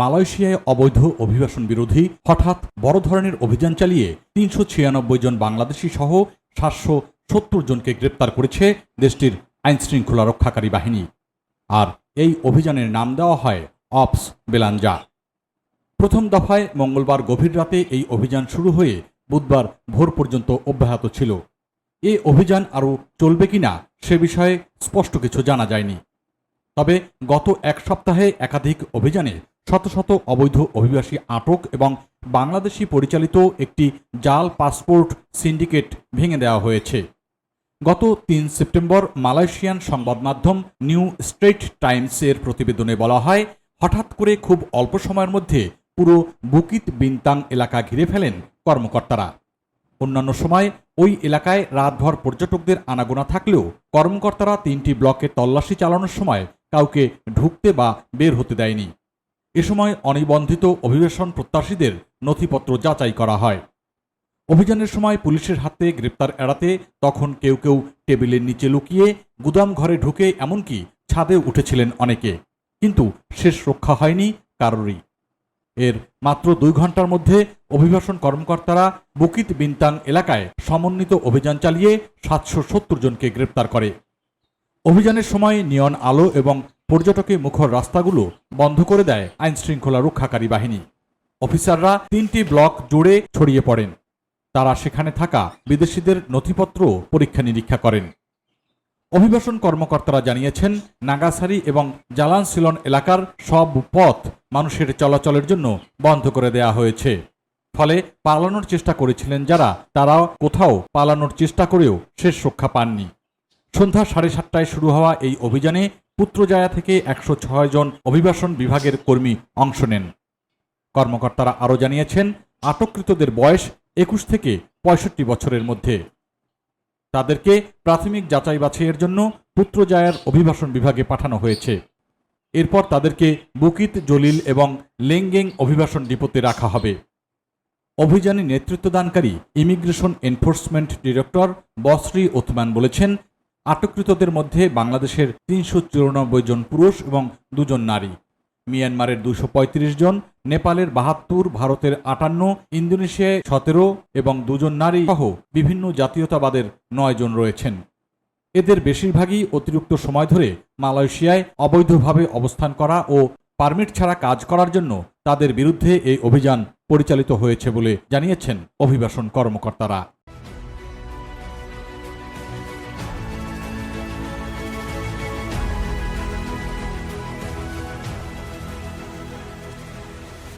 মালয়েশিয়ায় অবৈধ অভিবাসন বিরোধী হঠাৎ বড় ধরনের অভিযান চালিয়ে তিনশো ছিয়ানব্বই জন বাংলাদেশি সহ সাতশো সত্তর জনকে গ্রেপ্তার করেছে দেশটির আইনশৃঙ্খলা রক্ষাকারী বাহিনী। আর এই অভিযানের নাম দেওয়া হয় অপস বেলাঞ্জা। প্রথম দফায় মঙ্গলবার গভীর রাতে এই অভিযান শুরু হয়ে বুধবার ভোর পর্যন্ত অব্যাহত ছিল। এ অভিযান আরও চলবে কিনা সে বিষয়ে স্পষ্ট কিছু জানা যায়নি। তবে গত এক সপ্তাহে একাধিক অভিযানে শত শত অবৈধ অভিবাসী আটক এবং বাংলাদেশি পরিচালিত একটি জাল পাসপোর্ট সিন্ডিকেট ভেঙে দেওয়া হয়েছে। গত তিন সেপ্টেম্বর মালয়েশিয়ান সংবাদ মাধ্যম নিউ স্ট্রেট টাইমসের প্রতিবেদনে বলা হয়, হঠাৎ করে খুব অল্প সময়ের মধ্যে পুরো বুকিত বিনতাং এলাকা ঘিরে ফেলেন কর্মকর্তারা। অন্যান্য সময় ওই এলাকায় রাতভর পর্যটকদের আনাগোনা থাকলেও কর্মকর্তারা তিনটি ব্লকে তল্লাশি চালানোর সময় কাউকে ঢুকতে বা বের হতে দেয়নি। এ সময় অনিবন্ধিত অভিবাসন প্রত্যাশীদের নথিপত্র যাচাই করা হয়। অভিযানের সময় পুলিশের হাতে গ্রেপ্তার এড়াতে তখন কেউ কেউ টেবিলের নিচে লুকিয়ে গুদাম ঘরে ঢুকে এমনকি ছাদে উঠেছিলেন অনেকে। কিন্তু শেষ রক্ষা হয়নি কারোরই। এর মাত্র দুই ঘণ্টার মধ্যে অভিবাসন কর্মকর্তারা বুকিত বিনতাং এলাকায় সমন্বিত অভিযান চালিয়ে সাতশো সত্তর জনকে গ্রেপ্তার করে। অভিযানের সময় নিয়ন আলো এবং পর্যটকে মুখর রাস্তাগুলো বন্ধ করে দেয় আইনশৃঙ্খলা রক্ষাকারী বাহিনী। অফিসাররা তিনটি ব্লক জুড়ে ছড়িয়ে পড়েন। তারা সেখানে থাকা বিদেশিদের নথিপত্র পরীক্ষা নিরীক্ষা করেন। অভিবাসন কর্মকর্তারা জানিয়েছেন, নাগাসারি এবং জালান সিলন এলাকার সব পথ মানুষের চলাচলের জন্য বন্ধ করে দেয়া হয়েছে। ফলে পালানোর চেষ্টা করেছিলেন যারা তারা কোথাও পালানোর চেষ্টা করেও শেষ রক্ষা পাননি। সন্ধ্যা সাড়ে সাতটায় শুরু হওয়া এই অভিযানে পুত্রজায়া থেকে একশো ছয় জন অভিবাসন বিভাগের কর্মী অংশ নেন। কর্মকর্তারা আরও জানিয়েছেন, আটককৃতদের বয়স একুশ থেকে পঁয়ষট্টি বছরের মধ্যে। তাদেরকে প্রাথমিক যাচাই বাছাইয়ের জন্য পুত্রজায়ার অভিবাসন বিভাগে পাঠানো হয়েছে। এরপর তাদেরকে বুকিত, জলিল এবং লেঙ্গেং অভিবাসন ডিপোতে রাখা হবে। অভিযানে নেতৃত্বদানকারী immigration enforcement director Basri Othman বলেছেন আটককৃতদের মধ্যে বাংলাদেশের তিনশো চুরানব্বই জন পুরুষ এবং দুজন নারী। মিয়ানমারের দুশো জন, নেপালের বাহাত্তর, ভারতের আটান্ন, ইন্দোনেশিয়ায় সতেরো এবং দুজন নারী সহ বিভিন্ন জাতীয়তাবাদের নয় জন রয়েছেন। এদের বেশিরভাগই অতিরিক্ত সময় ধরে মালয়েশিয়ায় অবৈধভাবে অবস্থান করা ও পারমিট ছাড়া কাজ করার জন্য তাদের বিরুদ্ধে এই অভিযান পরিচালিত হয়েছে বলে জানিয়েছেন অভিবাসন কর্মকর্তারা।